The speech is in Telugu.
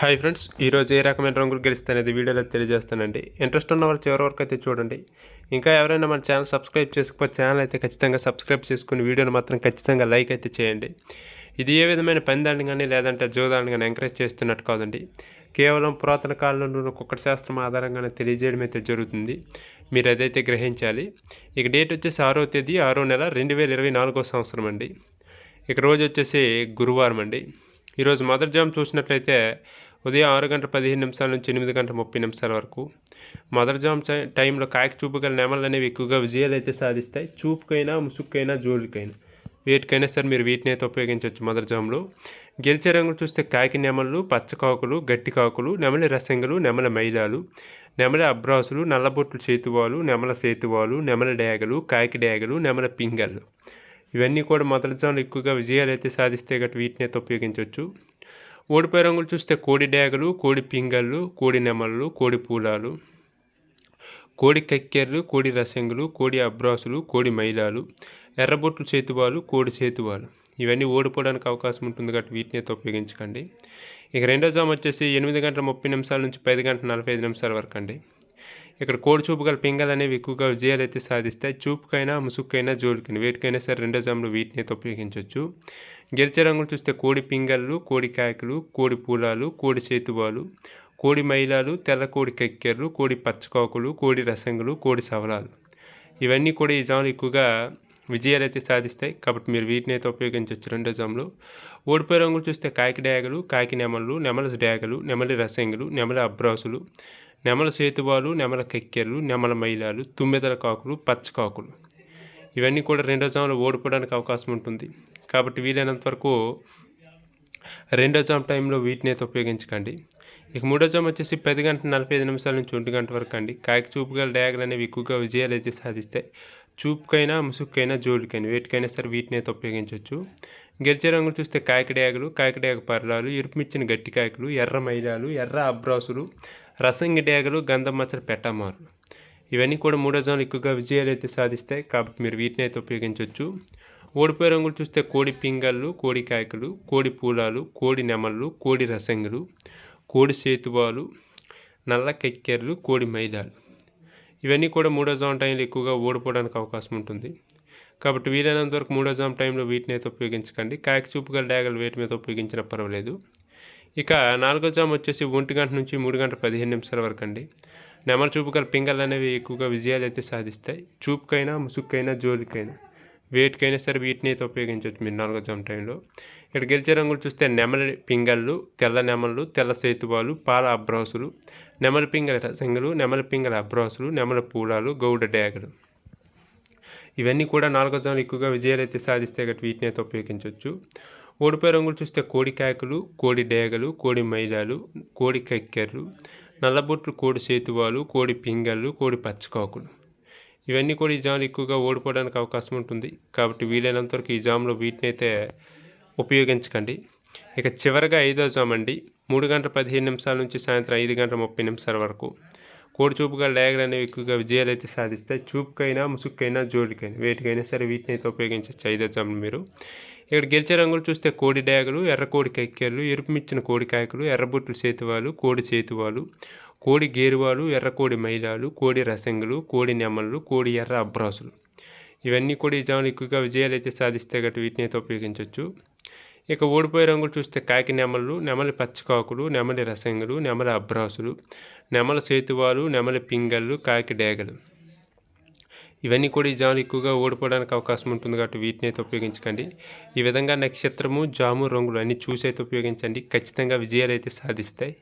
హాయ్ ఫ్రెండ్స్ ఈరోజు ఏ రకమైన రంగులు గెలుస్తానేది వీడియోలో తెలియజేస్తానండి. ఇంట్రెస్ట్ ఉన్న వాళ్ళు చివరి వరకు అయితే చూడండి. ఇంకా ఎవరైనా మన ఛానల్ సబ్స్క్రైబ్ చేసుకోకపోతే ఛానల్ అయితే ఖచ్చితంగా సబ్స్క్రైబ్ చేసుకుని వీడియోని మాత్రం ఖచ్చితంగా లైక్ అయితే చేయండి. ఇది ఏ విధమైన పందాన్ని కానీ లేదంటే జోదాన్ని కానీ ఎంకరేజ్ చేస్తున్నట్టు కాదండి. కేవలం పురాతన కాలంలో కుక్కటి శాస్త్రం ఆధారంగానే తెలియజేయడం అయితే జరుగుతుంది. మీరు అదైతే గ్రహించాలి ఇక డేట్ వచ్చేసి ఆరో తేదీ ఆరో నెల రెండు వేల ఇరవై నాలుగో సంవత్సరం అండి. ఇక రోజు వచ్చేసి గురువారం అండి. ఈరోజు మొదటి జామ్ చూసినట్లయితే ఉదయం ఆరు గంటల పదిహేను నిమిషాల నుంచి ఎనిమిది గంటల ముప్పై నిమిషాల వరకు. మదర్జామ్ జామ్ టైంలో కాకి చూపు గల నెమలు అనేవి ఎక్కువగా విజయాలు అయితే సాధిస్తాయి. చూపుకైనా ముసుక్కైనా జోలికైనా వేటికైనా సరే మీరు వీటిని అయితే ఉపయోగించవచ్చు మదర్జామ్లో గెలిచే రంగులు చూస్తే కాకి నెమళ్ళు పచ్చకాకులు గట్టి కాకులు నెమలి రసంగులు నెమల మైలాలు నెమలి అబ్రాసులు నల్లబొట్లు చేతువాలు నెమల సేతువాలు నెమల డేగలు కాకి డేగలు నెమల పింగళ్ళు. ఇవన్నీ కూడా మొదటి జాములు ఎక్కువగా విజయాలు అయితే సాధిస్తే గట్టి వీటిని అయితే ఉపయోగించవచ్చు. ఓడిపోయే రంగులు చూస్తే కోడి డేగలు కోడి పింగళ్ళు కోడి నెమళ్ళు కోడి పూలాలు కోడి కక్కెర్లు కోడి రసంగులు కోడి అబ్రాసులు కోడి మైలాలు ఎర్రబొట్లు చేతువాలు కోడి చేతువాలు ఇవన్నీ ఓడిపోవడానికి అవకాశం ఉంటుంది కాబట్టి వీటిని అయితే ఉపయోగించకండి. ఇక రెండో జామ్ వచ్చేసి ఎనిమిది గంటల ముప్పై నిమిషాల నుంచి పది గంటల నలభై ఐదు నిమిషాల వరకు అండి. ఇక్కడ కోడి చూపు గల పింగల్ అనేవి ఎక్కువగా విజయాలు అయితే సాధిస్తాయి. చూపుకైనా ముసుక్కైనా జోలికైనా వేటికైనా సరే రెండో జామ్లో వీటిని అయితే ఉపయోగించవచ్చు. గెలిచే రంగులు చూస్తే కోడి పింగళ్ళు కోడి కాయకులు కోడి పూలాలు కోడి చేతువాలు కోడి మైలాలు తెల్ల కోడి కక్కెర్లు కోడి పచ్చకాకులు కోడి రసంగులు కోడి సవలాలు. ఇవన్నీ కూడా ఈ జాములు ఎక్కువగా విజయాలు అయితే సాధిస్తాయి. కాబట్టి మీరు వీటిని అయితే ఉపయోగించవచ్చు రెండో జాములు. ఓడిపోయే రంగులు చూస్తే కాకి డ్యాగలు కాకి నెమలు నెమల డ్యాగలు నెమలి రసంగులు నెమలి అబ్రాసులు నెమల సేతువాలు నెమల కెక్కెర్లు నెమల మైలాలు తుమ్మెదల కాకులు పచ్చకాకులు ఇవన్నీ కూడా రెండో జాములో ఓడిపోవడానికి అవకాశం ఉంటుంది. కాబట్టి వీలైనంత వరకు రెండో జామ్ టైంలో వీటిని అయితే ఉపయోగించకండి. ఇక మూడో జామ్ వచ్చేసి పది గంట నలభై ఐదు నిమిషాల నుంచి ఒంటి గంట వరకు అండి. కాకి చూపు గల డయాగలు అనేవి ఎక్కువగా విజయాలు అయితే సాధిస్తాయి. చూపుకైనా ముసుగుకైనా జోలికైనా వేటికైనా సరే వీటిని అయితే ఉపయోగించవచ్చు. గెలిచే రంగులు చూస్తే కాకి డయాగలు కాకి డయాగ పర్లాలు ఇరుపుమిచ్చిన గట్టి కాయకులు ఎర్ర మైలాలు ఎర్ర అబ్రాసులు రసంగి డేగలు గంధం మచ్చలు పెట్టమారు. ఇవన్నీ కూడా మూడో జోన్లు ఎక్కువగా విజయాలు అయితే సాధిస్తాయి. కాబట్టి మీరు వీటిని అయితే ఉపయోగించవచ్చు ఓడిపోయే రంగులు చూస్తే కోడి పింగళ్ళు కోడి కాయకులు కోడి పూలాలు కోడి నెమళ్ళు కోడి రసంగులు కోడి సేతువాలు నల్ల కెక్కెర్లు కోడి మైదాలు. ఇవన్నీ కూడా మూడో జోన్ టైంలో ఎక్కువగా ఓడిపోవడానికి అవకాశం ఉంటుంది. కాబట్టి వీలైనంత వరకు మూడో జామ్ టైంలో వీటిని అయితే ఉపయోగించకండి. కాయకు చూపుగల డాగలు వేటి మీద ఉపయోగించినా పర్వాలేదు. ఇక నాలుగో జామ్ వచ్చేసి ఒంటి గంట నుంచి మూడు గంటల పదిహేను నిమిషాల వరకు అండి. నెమల చూపు గల పింగళ్ళు అనేవి ఎక్కువగా విజయాలు అయితే సాధిస్తాయి. చూపుకైనా ముసుగుకైనా జోలికైనా వేటికైనా సరే వీటిని అయితే ఉపయోగించవచ్చు మీరు నాలుగో జామ్ టైంలో. ఇక్కడ గెలిచే రంగులు చూస్తే నెమలి పింగళ్ళు తెల్ల నెమళ్ళు తెల్ల సేతువాలు పాల అబ్రాసులు నెమలి పింగళ రసంగులు నెమలి పింగళ అబ్రాసులు నెమల పూలాలు గౌడ డేగలు ఇవన్నీ కూడా నాలుగో జాములు ఎక్కువగా విజయాలు అయితే సాధిస్తే గట్టి వీటిని అయితే ఉపయోగించవచ్చు. ఓడిపోయే రంగులు చూస్తే కోడి కాకులు కోడి డేగలు కోడి మైలాలు కోడి కక్కెర్లు నల్లబొట్లు కోడి సేతువాలు కోడి పింగళ్ళు కోడి పచ్చకాకులు. ఇవన్నీ కూడా ఈ జాములు ఎక్కువగా ఓడిపోవడానికి అవకాశం ఉంటుంది. కాబట్టి వీలైనంత వరకు ఈ జామ్లో వీటిని అయితే ఉపయోగించకండి. ఇక చివరిగా ఐదో జామ్ అండి. మూడు గంటల పదిహేను నిమిషాల నుంచి సాయంత్రం ఐదు గంటల ముప్పై నిమిషాల వరకు. కోడి చూపుగా లేగలు అనేవి ఎక్కువగా విజయాలు అయితే సాధిస్తాయి. చూపుకైనా ముసుక్కైనా జోలికైనా వేటికైనా సరే వీటిని అయితే ఉపయోగించవచ్చు. ఐదో జాములు మీరు. ఇక్కడ గెలిచే రంగులు చూస్తే కోడి డాగలు ఎర్ర కోడి కక్కెర్లు ఎరుపుమిచ్చిన కోడి కాయకులు ఎర్రబొట్లు చేతివాలు కోడి చేతివాలు కోడి గేరువాలు ఎర్ర కోడి మైలాలు కోడి రసంగులు కోడి నెమలు కోడి ఎర్ర అబ్రాసులు. ఇవన్నీ కూడా ఈ జాములు ఎక్కువగా విజయాలు అయితే సాధిస్తే గట్టి వీటిని అయితే ఉపయోగించవచ్చు. ఇక ఓడిపోయే రంగులు చూస్తే కాకి నెమళ్ళు నెమలి పచ్చకాకులు నెమలి రసంగులు నెమలి అబ్రాసులు నెమల సేతువాలు నెమలి పింగళ్ళు కాకి డేగలు. ఇవన్నీ కూడా ఈ జాములు ఎక్కువగా ఓడిపోవడానికి అవకాశం ఉంటుంది కాబట్టి వీటిని అయితే ఉపయోగించకండి. ఈ విధంగా నక్షత్రము జాము రంగులు అన్నీ చూసి అయితే ఉపయోగించండి. ఖచ్చితంగా విజయాలు అయితే సాధిస్తాయి.